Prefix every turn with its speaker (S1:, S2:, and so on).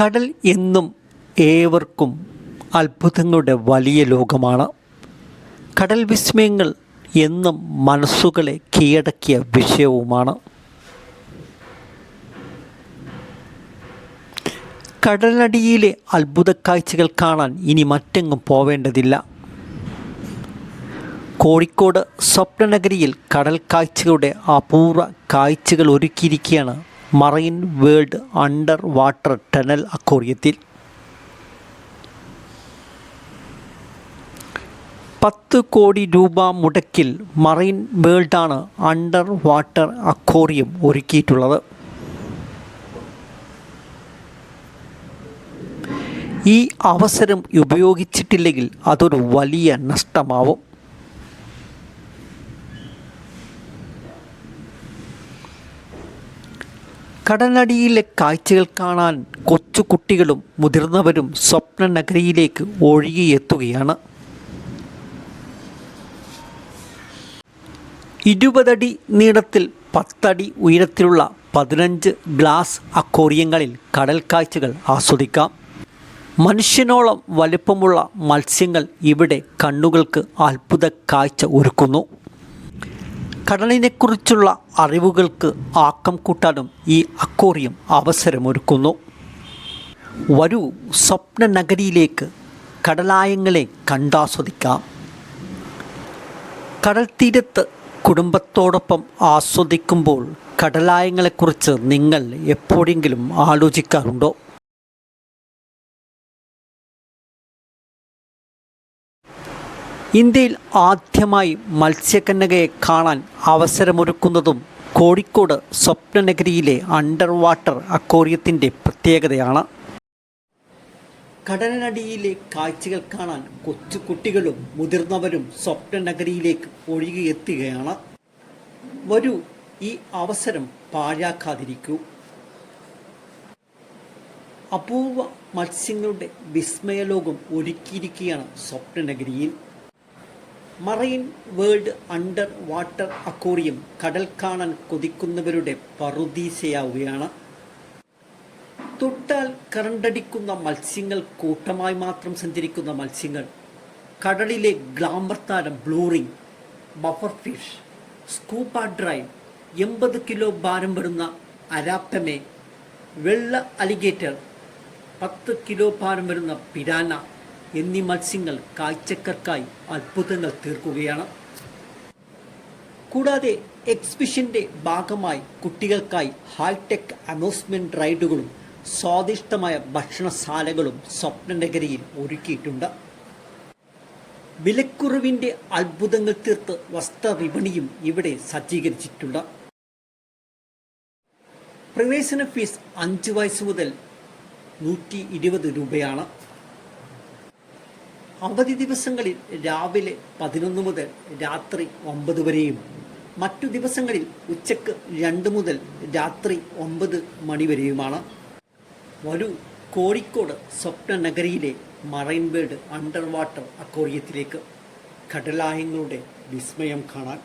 S1: കടൽ എന്നും ഏവർക്കും അത്ഭുതങ്ങളുടെ വലിയ ലോകമാണ്. കടൽ വിസ്മയങ്ങൾ എന്നും മനസ്സുകളെ കീഴടക്കിയ വിഷയവുമാണ്. കടലടിയിലെ അത്ഭുത കാഴ്ചകൾ കാണാൻ ഇനി മറ്റെങ്ങും പോവേണ്ടതില്ല. കോഴിക്കോട് സ്വപ്നനഗരിയിൽ കടൽ കാഴ്ചകളുടെ അപൂർവ കാഴ്ചകൾ ഒരുക്കിയിരിക്കുകയാണ് marine world under water tunnel അക്കോറിയത്തിൽ പത്ത് കോടി രൂപ മുടക്കിൽ മറൈൻ വേൾഡാണ് അണ്ടർ വാട്ടർ അക്കോറിയം ഒരുക്കിയിട്ടുള്ളത്. ഈ അവസരം ഉപയോഗിച്ചിട്ടില്ലെങ്കിൽ അതൊരു വലിയ നഷ്ടമാവും. കടലടിയിലെ കാഴ്ചകൾ കാണാൻ കൊച്ചുകുട്ടികളും മുതിർന്നവരും സ്വപ്ന നഗരിയിലേക്ക് ഒഴുകിയെത്തുകയാണ്. ഇരുപതടി നീളത്തിൽ പത്തടി ഉയരത്തിലുള്ള പതിനഞ്ച് ഗ്ലാസ് അക്കോറിയങ്ങളിൽ കടൽ കാഴ്ചകൾ ആസ്വദിക്കാം. മനുഷ്യനോളം വലുപ്പമുള്ള മത്സ്യങ്ങൾ ഇവിടെ കണ്ണുകൾക്ക് അത്ഭുത കാഴ്ച ഒരുക്കുന്നു. കടലിനെക്കുറിച്ചുള്ള അറിവുകൾക്ക് ആക്കം കൂട്ടാനും ഈ അക്കോറിയം അവസരമൊരുക്കുന്നു. വരൂ സ്വപ്ന നഗരിയിലേക്ക് കടലായങ്ങളെ കണ്ടാസ്വദിക്കാം. കടൽ തീരത്ത് കുടുംബത്തോടൊപ്പം ആസ്വദിക്കുമ്പോൾ കടലായങ്ങളെക്കുറിച്ച് നിങ്ങൾ എപ്പോഴെങ്കിലും ആലോചിക്കാറുണ്ടോ? ഇന്ത്യയിൽ ആദ്യമായി മത്സ്യകന്യകയെ കാണാൻ അവസരമൊരുക്കുന്നതും കോഴിക്കോട് സ്വപ്നനഗരിയിലെ അണ്ടർ വാട്ടർ അക്വേറിയത്തിന്റെ പ്രത്യേകതയാണ്. കടലിനടിയിലെ കാഴ്ചകൾ കാണാൻ കൊച്ചു കുട്ടികളും മുതിർന്നവരും സ്വപ്നനഗരിയിലേക്ക് ഒഴുകിയെത്തുകയാണ്. വരൂ ഈ അവസരം പാഴാക്കാതിരിക്കൂ. അപൂർവ മത്സ്യങ്ങളുടെ വിസ്മയലോകം ഒരുക്കിയിരിക്കുകയാണ് സ്വപ്നനഗരിയിൽ. Marine world under water aquarium കടൽ കാണാൻ കൊതിക്കുന്നവരുടെ പറുദീസയാവുകയാണ്. തൊട്ടാൽ കറണ്ടടിക്കുന്ന മത്സ്യങ്ങൾ കൂട്ടമായി മാത്രം സഞ്ചരിക്കുന്ന മത്സ്യങ്ങൾ കടലിലെ ഗ്ലാമർ താരം ബ്ലൂറിംഗ് ബഫർ ഫിഷ് സ്കൂപ്പ ഡ്രൈവ് എൺപത് കിലോ ഭാരം വരുന്ന അരാപ്പമെ വെള്ള അലിഗേറ്റർ പത്ത് കിലോ ഭാരം വരുന്ന പിരാന എന്നീ മത്സ്യങ്ങൾ കാഴ്ചക്കാർക്കായി അത്ഭുതങ്ങൾ തീർക്കുകയാണ്. കൂടാതെ എക്സിബിഷന്റെ ഭാഗമായി കുട്ടികൾക്കായി ഹൈടെക് അമ്യൂസ്മെന്റ് റൈഡുകളും സ്വാദിഷ്ടമായ ഭക്ഷണശാലകളും സ്വപ്നനഗരിയിൽ ഒരുക്കിയിട്ടുണ്ട്. വിലക്കുറവിന്റെ അത്ഭുതങ്ങൾ തീർത്ത് വസ്ത്രവിപണിയും ഇവിടെ സജ്ജീകരിച്ചിട്ടുണ്ട്. പ്രവേശന ഫീസ് അഞ്ച് വയസ്സ് മുതൽ നൂറ്റി ഇരുപത് രൂപയാണ്. അവധി ദിവസങ്ങളിൽ രാവിലെ പതിനൊന്ന് മുതൽ രാത്രി ഒമ്പത് വരെയും മറ്റു ദിവസങ്ങളിൽ ഉച്ചയ്ക്ക് രണ്ട് മുതൽ രാത്രി ഒമ്പത് മണിവരെയുമാണ് വരൂ കോഴിക്കോട് സ്വപ്ന നഗരിയിലെ മറൈൻ ബേർഡ് അണ്ടർ വാട്ടർ അക്കോറിയത്തിലേക്ക് കടലായങ്ങളുടെ വിസ്മയം കാണാൻ